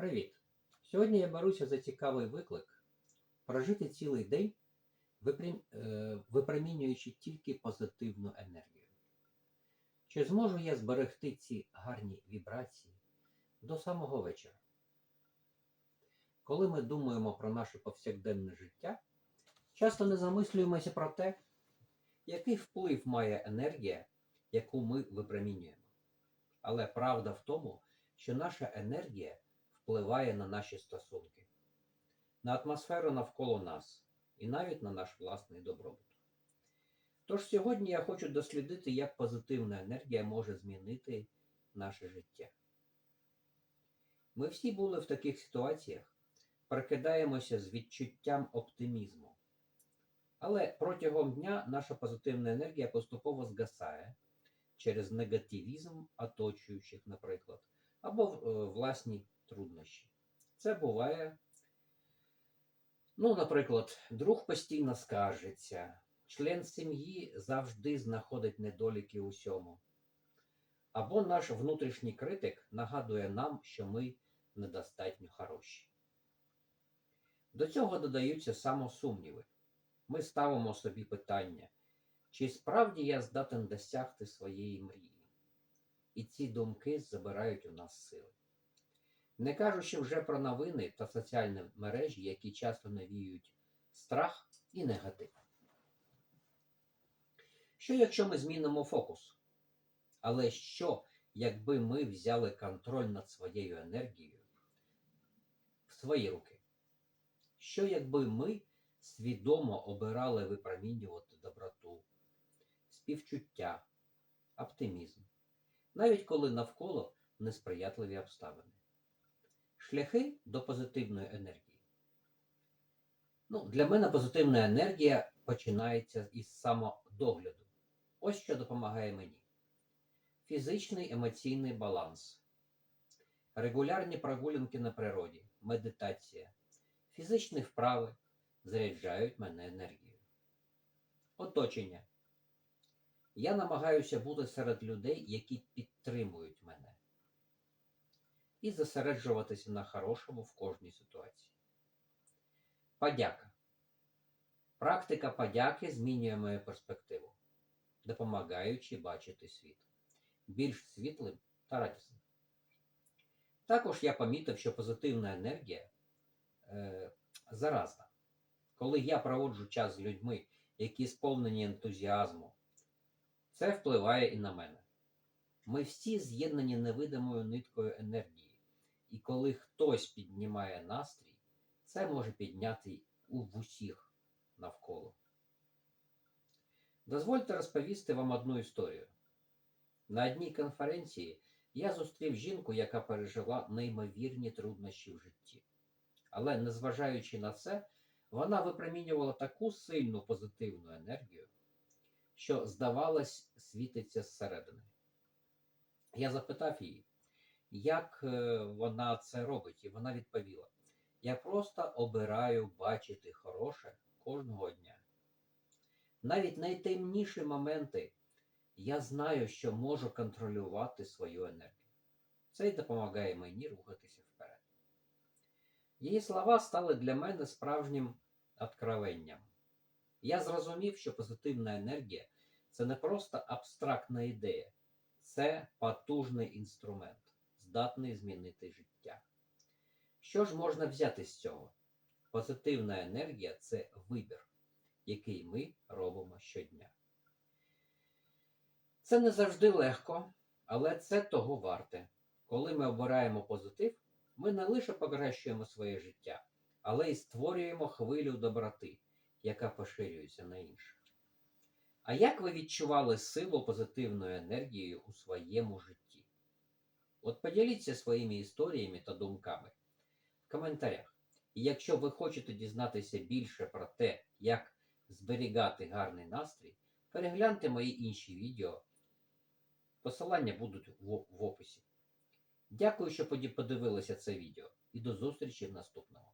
Привіт! Сьогодні я беруся за цікавий виклик прожити цілий день, е, випромінюючи тільки позитивну енергію. Чи зможу я зберегти ці гарні вібрації до самого вечора? Коли ми думаємо про наше повсякденне життя, часто не замислюємося про те, який вплив має енергія, яку ми випромінюємо. Але правда в тому, що наша енергія впливає на наші стосунки, на атмосферу навколо нас і навіть на наш власний добробут. Тож сьогодні я хочу дослідити, як позитивна енергія може змінити наше життя. Ми всі були в таких ситуаціях, прокидаємося з відчуттям оптимізму. Але протягом дня наша позитивна енергія поступово згасає через негативізм оточуючих, наприклад, або е, власні труднощі. Це буває, ну, наприклад, друг постійно скаржиться, член сім'ї завжди знаходить недоліки у всьому. Або наш внутрішній критик нагадує нам, що ми недостатньо хороші. До цього додаються самосумніви. Ми ставимо собі питання, чи справді я здатен досягти своєї мрії? І ці думки забирають у нас сили. Не кажучи вже про новини та соціальні мережі, які часто навіюють страх і негатив. Що якщо ми змінимо фокус? Але що, якби ми взяли контроль над своєю енергією в свої руки? Що якби ми свідомо обирали випромінювати доброту, співчуття, оптимізм, навіть коли навколо несприятливі обставини? Шляхи до позитивної енергії. Ну, для мене позитивна енергія починається із самодогляду. Ось що допомагає мені: фізичний емоційний баланс, регулярні прогулянки на природі, медитація, фізичні вправи заряджають мене енергією. Оточення. Я намагаюся бути серед людей, які підтримують і зосереджуватися на хорошому в кожній ситуації. Подяка. Практика подяки змінює мою перспективу, допомагаючи бачити світ більш світлим та радісним. Також я помітив, що позитивна енергія е, заразна. Коли я проводжу час з людьми, які сповнені ентузіазму, це впливає і на мене. Ми всі з'єднані невидимою ниткою енергії, і коли хтось піднімає настрій, це може підняти у усіх навколо. Дозвольте розповісти вам одну історію. На одній конференції я зустрів жінку, яка пережила неймовірні труднощі в житті. Але, незважаючи на це, вона випромінювала таку сильну позитивну енергію, що, здавалось, світиться зсередини. Я запитав її, як е, вона це робить, і вона відповіла: Я просто обираю бачити хороше кожного дня. Навіть найтемніші моменти я знаю, що можу контролювати свою енергію. Це й допомагає мені рухатися вперед. Її слова стали для мене справжнім откровенням. Я зрозумів, що позитивна енергія це не просто абстрактна ідея, це потужний інструмент, здатний змінити життя. Що ж можна взяти з цього? Позитивна енергія це вибір, який ми робимо щодня. Це не завжди легко, але це того варте. Коли ми обираємо позитив, ми не лише покращуємо своє життя, але й створюємо хвилю доброти, яка поширюється на інших. А як ви відчували силу позитивної енергії у своєму житті? От поділіться своїми історіями та думками в коментарях. І якщо ви хочете дізнатися більше про те, як зберігати гарний настрій, перегляньте мої інші відео. Посилання будуть в, описі. Дякую, що подивилися це відео і до зустрічі в наступному.